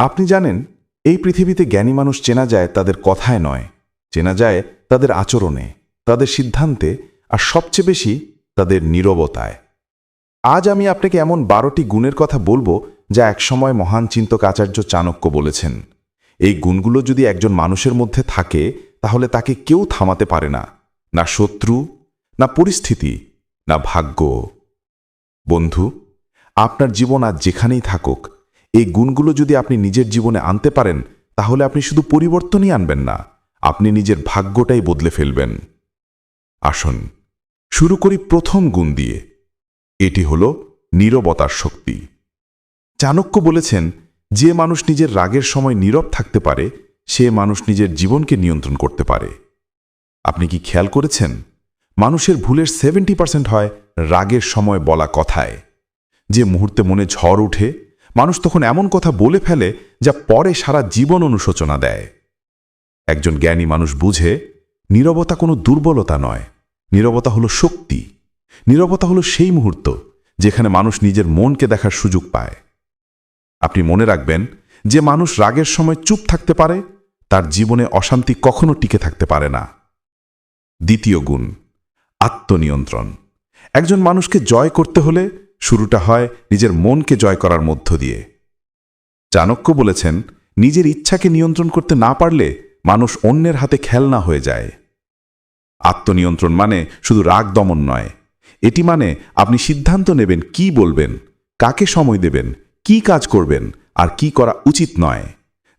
আপনি জানেন, এই পৃথিবীতে জ্ঞানী মানুষ চেনা যায় তাদের কথায় নয়, চেনা যায় তাদের আচরণে, তাদের সিদ্ধান্তে, আর সবচেয়ে বেশি তাদের নীরবতায়। আজ আমি আপনাকে এমন বারোটি গুণের কথা বলব যা একসময় মহান চিন্তক আচার্য চাণক্য বলেছেন। এই গুণগুলো যদি একজন মানুষের মধ্যে থাকে, তাহলে তাকে কেউ থামাতে পারে না না শত্রু, না পরিস্থিতি, না ভাগ্য। বন্ধু, আপনার জীবন আজ যেখানেই থাকুক এই গুণগুলো যদি আপনি নিজের জীবনে আনতে পারেন, তাহলে আপনি শুধু পরিবর্তনই আনবেন না, আপনি নিজের ভাগ্যটাই বদলে ফেলবেন। আসুন, শুরু করি প্রথম গুণ দিয়ে। এটি হল নীরবতার শক্তি। চাণক্য বলেছেন, যে মানুষ নিজের রাগের সময় নীরব থাকতে পারে, সে মানুষ নিজের জীবনকে নিয়ন্ত্রণ করতে পারে। আপনি কি খেয়াল করেছেন? মানুষের ভুলের সেভেন্টি পার্সেন্ট হয় রাগের সময় বলা কথায়। যে মুহূর্তে মনে ঝড় উঠে মানুষ তখন এমন কথা বলে ফেলে যা পরে সারা জীবন অনুশোচনা দেয়। একজন জ্ঞানী মানুষ বুঝে, নীরবতা কোনো দুর্বলতা নয়। নীরবতা হলো শক্তি। নীরবতা হলো সেই মুহূর্ত যেখানে মানুষ নিজের মনকে দেখার সুযোগ পায়। আপনি মনে রাখবেন, যে মানুষ রাগের সময় চুপ থাকতে পারে, তার জীবনে অশান্তি কখনো টিকে থাকতে পারে না। দ্বিতীয় গুণ, আত্মনিয়ন্ত্রণ। একজন মানুষকে জয় করতে হলে শুরুটা হয় নিজের মনকে জয় করার মধ্য দিয়ে। চাণক্য বলেছেন, নিজের ইচ্ছাকে নিয়ন্ত্রণ করতে না পারলে মানুষ অন্যের হাতে খেলনা হয়ে যায়। আত্মনিয়ন্ত্রণ মানে শুধু রাগ দমন নয়। এটি মানে আপনি সিদ্ধান্ত নেবেন কি বলবেন, কাকে সময় দেবেন, কি কাজ করবেন আর কি করা উচিত নয়।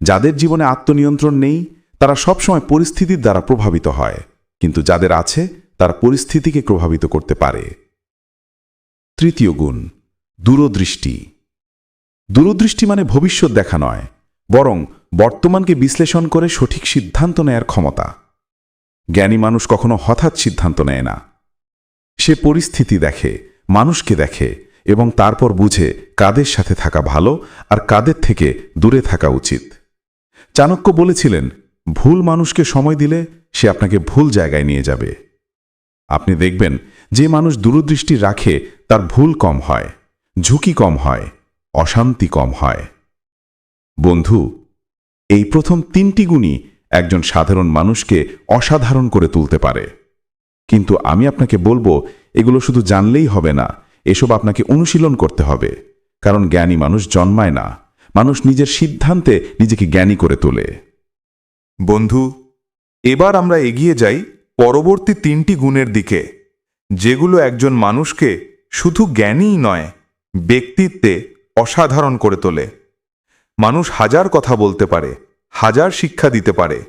যাদের জীবনে আত্মনিয়ন্ত্রণ নেই, তারা সবসময় পরিস্থিতির দ্বারা প্রভাবিত হয়। কিন্তু যাদের আছে, তারা পরিস্থিতিকে প্রভাবিত করতে পারে। তৃতীয় গুণ, দূরদৃষ্টি। দূরদৃষ্টি মানে ভবিষ্যৎ দেখা নয়, বরং বর্তমানকে বিশ্লেষণ করে সঠিক সিদ্ধান্ত নেয়ার ক্ষমতা। জ্ঞানী মানুষ কখনো হঠাৎ সিদ্ধান্ত নেয় না। সে পরিস্থিতি দেখে, মানুষকে দেখে, এবং তারপর বুঝে কাদের সাথে থাকা ভালো আর কাদের থেকে দূরে থাকা উচিত। চাণক্য বলেছিলেন, ভুল মানুষকে সময় দিলে সে আপনাকে ভুল জায়গায় নিয়ে যাবে। আপনি দেখবেন যে মানুষ দূরদৃষ্টি রাখে, তার ভুল কম হয়, ঝুঁকি কম হয়, অশান্তি কম হয়। বন্ধু, এই প্রথম তিনটি গুণই একজন সাধারণ মানুষকে অসাধারণ করে তুলতে পারে। কিন্তু আমি আপনাকে বলব, এগুলো শুধু জানলেই হবে না, এসব আপনাকে অনুশীলন করতে হবে। কারণ জ্ঞানী মানুষ জন্মায় না, মানুষ নিজের সিদ্ধান্তে নিজেকে জ্ঞানী করে তোলে। বন্ধু, এবার আমরা এগিয়ে যাই পরবর্তী তিনটি গুণের দিকে। যেগুলো একজন মানুষকে শুধু জ্ঞানীই নয়, ব্যক্তিত্বে অসাধারণ করে তোলে। মানুষ হাজার কথা বলতে পারে, হাজার শিক্ষা দিতে পারে,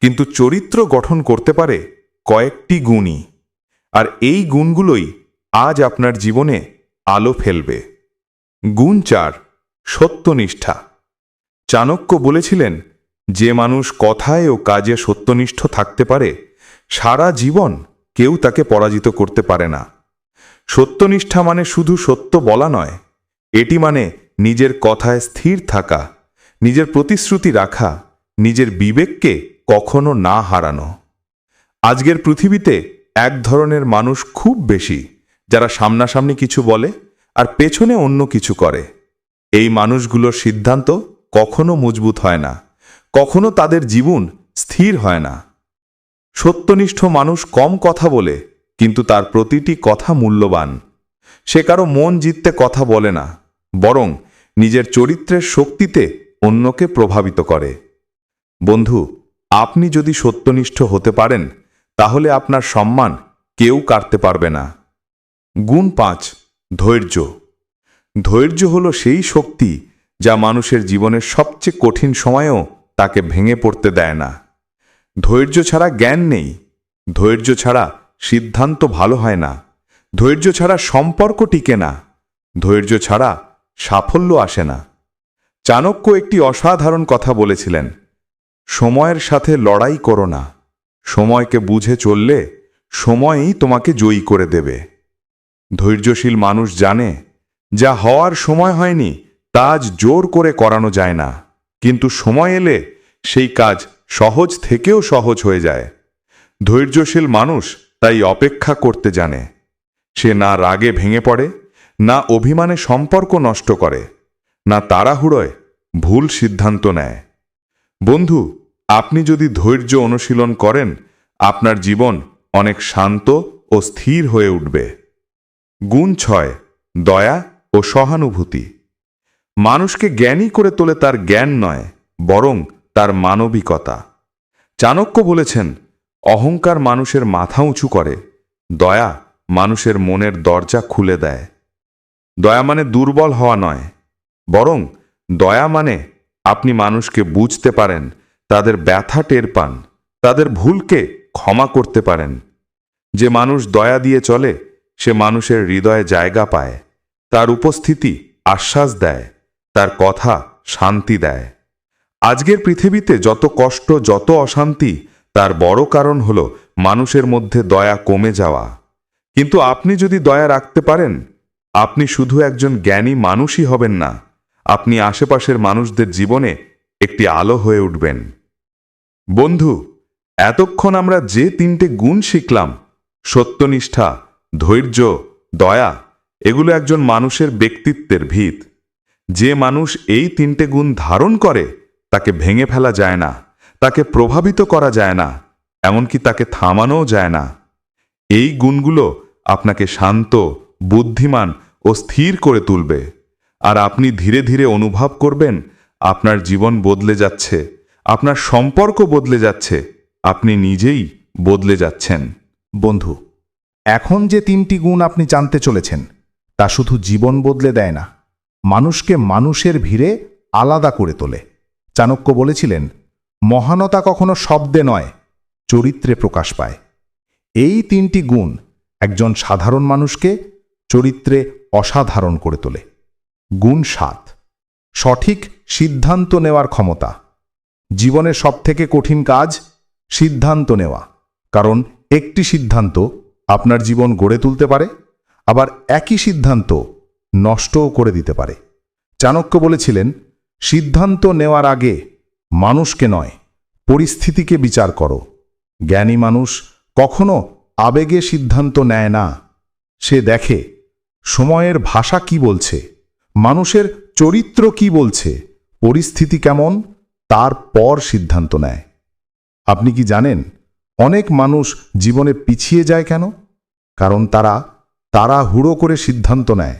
কিন্তু চরিত্র গঠন করতে পারে কয়েকটি গুণই। আর এই গুণগুলোই আজ আপনার জীবনে আলো ফেলবে। গুণ চার, সত্যনিষ্ঠা। চাণক্য বলেছিলেন, যে মানুষ কথায় ও কাজে সত্যনিষ্ঠ থাকতে পারে, সারা জীবন কেউ তাকে পরাজিত করতে পারে না। সত্যনিষ্ঠা মানে শুধু সত্য বলা নয়, এটি মানে নিজের কথায় স্থির থাকা, নিজের প্রতিশ্রুতি রাখা, নিজের বিবেককে কখনো না হারানো। আজকের পৃথিবীতে এক ধরনের মানুষ খুব বেশি, যারা সামনাসামনি কিছু বলে আর পেছনে অন্য কিছু করে। এই মানুষগুলোর সিদ্ধান্ত কখনো মজবুত হয় না, কখনো তাদের জীবন স্থির হয় না। সত্যনিষ্ঠ মানুষ কম কথা বলে, কিন্তু তার প্রতিটি কথা মূল্যবান। সে কারও মন জিততে কথা বলে না, বরং নিজের চরিত্রের শক্তিতে অন্যকে প্রভাবিত করে। বন্ধু, আপনি যদি সত্যনিষ্ঠ হতে পারেন, তাহলে আপনার সম্মান কেউ কাটতে পারবে না। গুণ পাঁচ, ধৈর্য। ধৈর্য হলো সেই শক্তি যা মানুষের জীবনের সবচেয়ে কঠিন সময়েও তাকে ভেঙে পড়তে দেয় না। ধৈর্য ছাড়া জ্ঞান নেই। ধৈর্য ছাড়া সিদ্ধান্ত ভালো হয় না। ধৈর্য ছাড়া সম্পর্ক টিকে না। ধৈর্য ছাড়া সাফল্য আসে না। চাণক্য একটি অসাধারণ কথা বলেছিলেন, সময়ের সাথে লড়াই করো না। সময়কে বুঝে চললে সময়ই তোমাকে জয়ী করে দেবে। ধৈর্যশীল মানুষ জানে, যা হওয়ার সময় হয়নি, তা আজ জোর করে করানো যায় না। কিন্তু সময় এলে সেই কাজ সহজ থেকেও সহজ হয়ে যায়। ধৈর্যশীল মানুষ তাই অপেক্ষা করতে জানে। সে না রাগে ভেঙে পড়ে, না অভিমানে সম্পর্ক নষ্ট করে, না তাড়াহুড়োয় ভুল সিদ্ধান্ত নেয়। বন্ধু, আপনি যদি ধৈর্য অনুশীলন করেন, আপনার জীবন অনেক শান্ত ও স্থির হয়ে উঠবে। গুণ ছয়, দয়া ও সহানুভূতি। মানুষকে জ্ঞানী করে তোলে তার জ্ঞান নয়, বরং তার মানবিকতা। চাণক্য বলেছেন, অহংকার মানুষের মাথা উঁচু করে, দয়া মানুষের মনের দরজা খুলে দেয়। দয়া মানে দুর্বল হওয়া নয়, বরং দয়া মানে আপনি মানুষকে বুঝতে পারেন, তাদের ব্যথা টের পান, তাদের ভুলকে ক্ষমা করতে পারেন। যে মানুষ দয়া দিয়ে চলে, সে মানুষের হৃদয়ে জায়গা পায়, তার উপস্থিতি আশ্বাস দেয়, তার কথা শান্তি দেয়। আজকের পৃথিবীতে যত কষ্ট, যত অশান্তি, তার বড় কারণ হল মানুষের মধ্যে দয়া কমে যাওয়া। কিন্তু আপনি যদি দয়া রাখতে পারেন, আপনি শুধু একজন জ্ঞানী মানুষই হবেন না, আপনি আশেপাশের মানুষদের জীবনে একটি আলো হয়ে উঠবেন। বন্ধু, এতক্ষণ আমরা যে তিনটে গুণ শিখলাম, সত্যনিষ্ঠা, ধৈর্য, দয়া, এগুলো একজন মানুষের ব্যক্তিত্বের ভিত। যে মানুষ এই তিনটে গুণ ধারণ করে তাকে ভেঙে ফেলা যায় না, তাকে প্রভাবিত করা যায় না, এমনকি তাকে থামানোও যায় না। এই গুণগুলো আপনাকে শান্ত, বুদ্ধিমান ও স্থির করে তুলবে। আর আপনি ধীরে ধীরে অনুভব করবেন, আপনার জীবন বদলে যাচ্ছে, আপনার সম্পর্ক বদলে যাচ্ছে, আপনি নিজেই বদলে যাচ্ছেন। বন্ধু, এখন যে তিনটি গুণ আপনি জানতে চলেছেন, তা শুধু জীবন বদলে দেয় না, মানুষকে মানুষের ভিড়ে আলাদা করে তোলে। চাণক্য বলেছিলেন, মহানতা কখনো শব্দে নয়, চরিত্রে প্রকাশ পায়। এই তিনটি গুণ একজন সাধারণ মানুষকে চরিত্রে অসাধারণ করে তোলে। গুণ সাত, সঠিক সিদ্ধান্ত নেওয়ার ক্ষমতা। জীবনের সবথেকে কঠিন কাজ সিদ্ধান্ত নেওয়া, কারণ একটি সিদ্ধান্ত আপনার জীবন গড়ে তুলতে পারে, আবার একই সিদ্ধান্ত নষ্টও করে দিতে পারে। চাণক্য বলেছিলেন সিদ্ধান্ত নেওয়ার আগে মানুষকে নয়, পরিস্থিতিকে বিচার করো। জ্ঞানী মানুষ কখনো আবেগে সিদ্ধান্ত নেয় না। সে দেখে, সময়ের ভাষা কি বলছে, মানুষের চরিত্র কি বলছে, পরিস্থিতি কেমন তারপর সিদ্ধান্ত নেয়। আপনি কি জানেন, অনেক মানুষ জীবনে পিছিয়ে যায় কেন? কারণ তারা তারা হুড়ো করে সিদ্ধান্ত নেয়।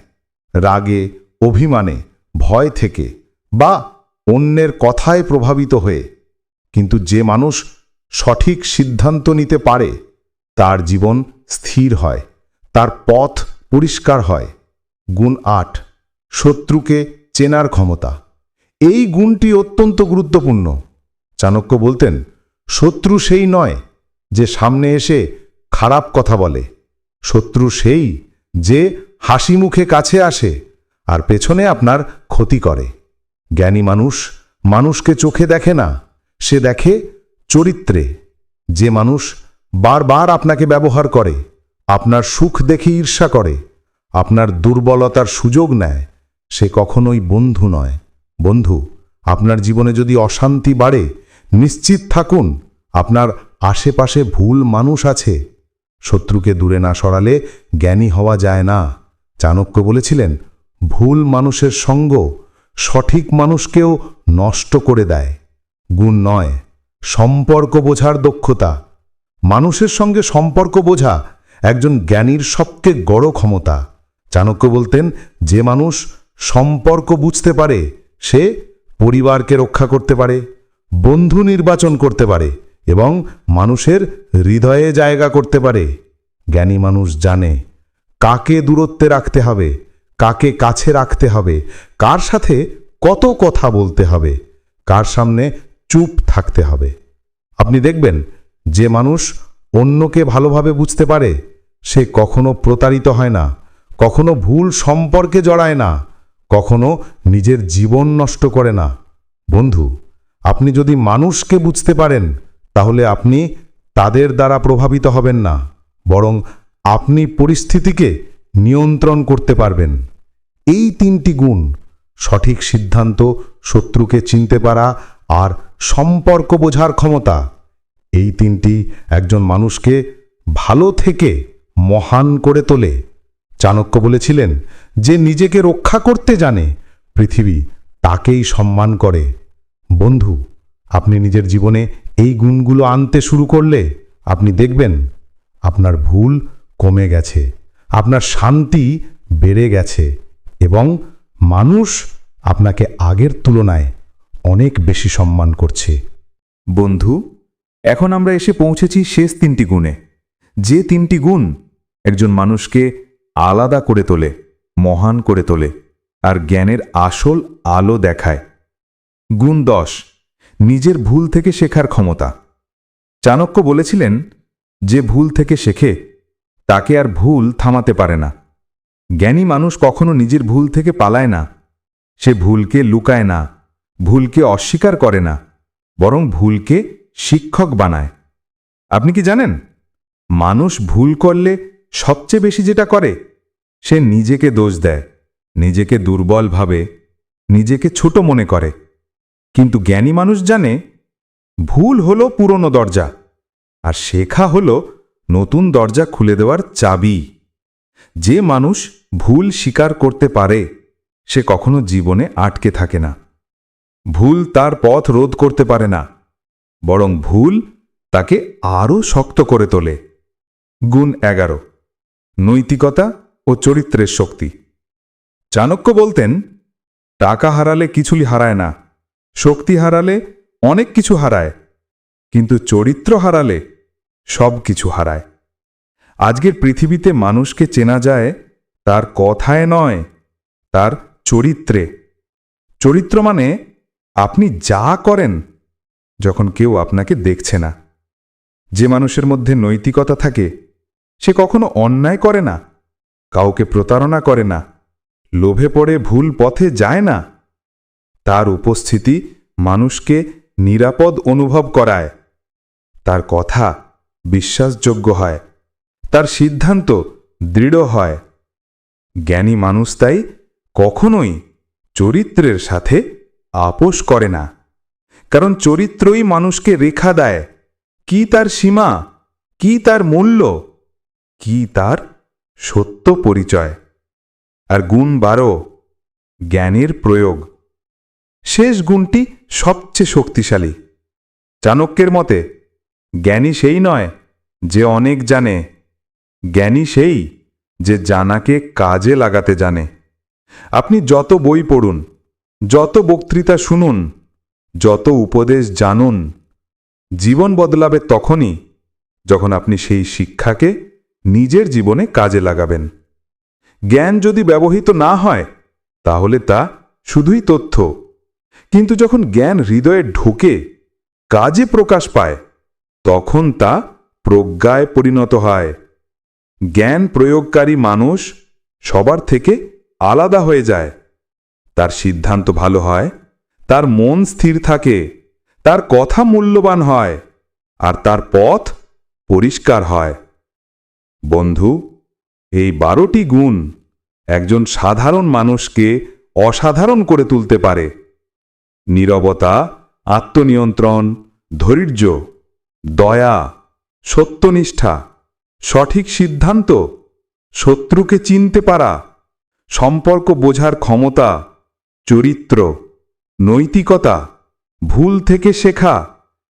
রাগে, অভিমানে, ভয় থেকে বা অন্যের কথায় প্রভাবিত হয়ে। কিন্তু যে মানুষ সঠিক সিদ্ধান্ত নিতে পারে, তার জীবন স্থির হয়, তার পথ পরিষ্কার হয়। গুণ আট, শত্রুকে চেনার ক্ষমতা। এই গুণটি অত্যন্ত গুরুত্বপূর্ণ। চাণক্য বলতেন, শত্রু সেই নয় যে সামনে এসে খারাপ কথা বলে। শত্রু সেই যে হাসি মুখে কাছে আসে আর পেছনে আপনার ক্ষতি করে। জ্ঞানী মানুষ মানুষকে চোখে দেখে না, সে দেখে চরিত্রে। যে মানুষ বারবার আপনাকে ব্যবহার করে, আপনার সুখ দেখে ঈর্ষা করে, আপনার দুর্বলতার সুযোগ নেয়, সে কখনোই বন্ধু নয়। বন্ধু, আপনার জীবনে যদি অশান্তি বাড়ে, নিশ্চিত থাকুন, আপনার আশেপাশে ভুল মানুষ আছে। শত্রুকে দূরে না সরালে জ্ঞানী হওয়া যায় না। চাণক্য বলেছিলেন, ভুল মানুষের সঙ্গ সঠিক মানুষকেও নষ্ট করে দেয়। গুণ নয়, সম্পর্ক বোঝার দক্ষতা। মানুষের সঙ্গে সম্পর্ক বোঝা একজন জ্ঞানীর সবচেয়ে গড় ক্ষমতা। চাণক্য বলতেন, যে মানুষ সম্পর্ক বুঝতে পারে, সে পরিবারকে রক্ষা করতে পারে, বন্ধু নির্বাচন করতে পারে এবং মানুষের হৃদয়ে জায়গা করতে পারে। জ্ঞানী মানুষ জানে, কাকে দূরত্বে রাখতে হবে কাকে কাছে রাখতে হবে? কার সাথে কত কথা বলতে হবে? কার সামনে চুপ থাকতে হবে? আপনি দেখবেন, যে মানুষ অন্যকে ভালোভাবে বুঝতে পারে, সে কখনো প্রতারিত হয় না, কখনো ভুল সম্পর্কে জড়ায় না, কখনো নিজের জীবন নষ্ট করে না। বন্ধু, আপনি যদি মানুষকে বুঝতে পারেন, তাহলে আপনি তাদের দ্বারা প্রভাবিত হবেন না, বরং আপনি পরিস্থিতিকে নিয়ন্ত্রণ করতে পারবেন। এই তিনটি গুণ, সঠিক সিদ্ধান্ত, শত্রুকে চিনতে পারা আর সম্পর্ক বোঝার ক্ষমতা, এই তিনটি একজন মানুষকে ভালো থেকে মহান করে তোলে। চাণক্য বলেছিলেন যে নিজেকে রক্ষা করতে জানে, পৃথিবী তাকেই সম্মান করে। বন্ধু, আপনি নিজের জীবনে এই গুণগুলো আনতে শুরু করলে আপনি দেখবেন আপনার ভুল কমে গেছে। আপনার শান্তি বেড়ে গেছে এবং মানুষ আপনাকে আগের তুলনায় অনেক বেশি সম্মান করছে। বন্ধু, এখন আমরা এসে পৌঁছেছি শেষ তিনটি গুণে। যে তিনটি গুণ একজন মানুষকে আলাদা করে তোলে, মহান করে তোলে আর জ্ঞানের আসল আলো দেখায়। গুণ দশ, নিজের ভুল থেকে শেখার ক্ষমতা। চাণক্য বলেছিলেন, যে ভুল থেকে শেখে তাকে আর ভুল থামাতে পারে না। জ্ঞানী মানুষ কখনো নিজের ভুল থেকে পালায় না। সে ভুলকে লুকায় না, ভুলকে অস্বীকার করে না, বরং ভুলকে শিক্ষক বানায়। আপনি কি জানেন? মানুষ ভুল করলে সবচেয়ে বেশি যেটা করে, সে নিজেকে দোষ দেয়, নিজেকে দুর্বল ভাবে, নিজেকে ছোট মনে করে। কিন্তু জ্ঞানী মানুষ জানে, ভুল হলো পুরনো দরজা, আর শেখা হলো নতুন দরজা খুলে দেওয়ার চাবি। যে মানুষ ভুল স্বীকার করতে পারে, সে কখনো জীবনে আটকে থাকে না। ভুল তার পথ রোধ করতে পারে না, বরং ভুল তাকে আরও শক্ত করে তোলে। গুণ এগারো, নৈতিকতা ও চরিত্রের শক্তি। চাণক্য বলতেন, টাকা হারালে কিছুই হারায় না, শক্তি হারালে অনেক কিছু হারায়, কিন্তু চরিত্র হারালে সব কিছু হারায়। আজকের পৃথিবীতে মানুষকে চেনা যায় তার কথায় নয়, তার চরিত্রে। চরিত্র মানে আপনি যা করেন যখন কেউ আপনাকে দেখছে না। যে মানুষের মধ্যে নৈতিকতা থাকে, সে কখনো অন্যায় করে না, কাউকে প্রতারণা করে না, লোভে পড়ে ভুল পথে যায় না। তার উপস্থিতি মানুষকে নিরাপদ অনুভব করায়। তার কথা বিশ্বাসযোগ্য হয়। তার সিদ্ধান্ত দৃঢ় হয়। জ্ঞানী মানুষ তাই কখনোই চরিত্রের সাথে আপোষ করে না। কারণ চরিত্রই মানুষকে রেখা দেয়। কি তার সীমা, কি তার মূল্য, কি তার সত্য পরিচয়। আর গুণ বারো, জ্ঞানের প্রয়োগ। শেষ গুণটি সবচেয়ে শক্তিশালী। চাণক্যের মতে জ্ঞানী সেই নয় যে অনেক জানে। জ্ঞানী সেই যে জানাকে কাজে লাগাতে জানে। আপনি যত বই পড়ুন, যত বক্তৃতা শুনুন, যত উপদেশ জানুন, জীবন বদলাবে তখনই যখন আপনি সেই শিক্ষাকে নিজের জীবনে কাজে লাগাবেন। জ্ঞান যদি ব্যবহৃত না হয়, তাহলে তা শুধুই তথ্য। কিন্তু যখন জ্ঞান হৃদয়ে ঢোকে, কাজে প্রকাশ পায় তখন তা প্রজ্ঞায় পরিণত হয়। জ্ঞান প্রয়োগকারী মানুষ সবার থেকে আলাদা হয়ে যায়। তার সিদ্ধান্ত ভালো হয়, তার মন স্থির থাকে, তার কথা মূল্যবান হয়, আর তার পথ পরিষ্কার হয়। বন্ধু, এই বারোটি গুণ একজন সাধারণ মানুষকে অসাধারণ করে তুলতে পারে। নীরবতা, আত্মনিয়ন্ত্রণ, ধৈর্য দয়া, সত্যনিষ্ঠা, সঠিক সিদ্ধান্ত, শত্রুকে চিনতে পারা, সম্পর্ক বোঝার ক্ষমতা, চরিত্র, নৈতিকতা, ভুল থেকে শেখা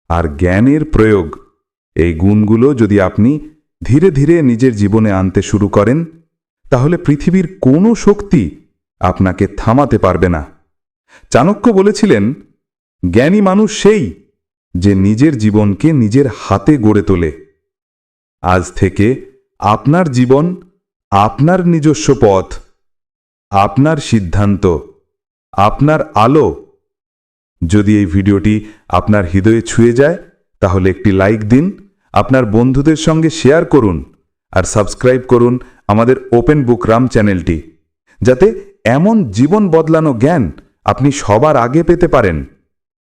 আর জ্ঞানের প্রয়োগ। এই গুণগুলো যদি আপনি ধীরে ধীরে নিজের জীবনে আনতে শুরু করেন, তাহলে পৃথিবীর কোনো শক্তি আপনাকে থামাতে পারবে না। চাণক্য বলেছিলেন, জ্ঞানী মানুষ সেই যে নিজের জীবনকে নিজের হাতে গড়ে তোলে। আজ থেকে আপনার জীবন আপনার নিজস্ব পথ, আপনার সিদ্ধান্ত, আপনার আলো। যদি এই ভিডিওটি আপনার হৃদয়ে ছুঁয়ে যায়, তাহলে একটি লাইক দিন, আপনার বন্ধুদের সঙ্গে শেয়ার করুন আর সাবস্ক্রাইব করুন আমাদের ওপেন বুক রাম চ্যানেলটি, যাতে এমন জীবন বদলানো জ্ঞান আপনি সবার আগে পেতে পারেন।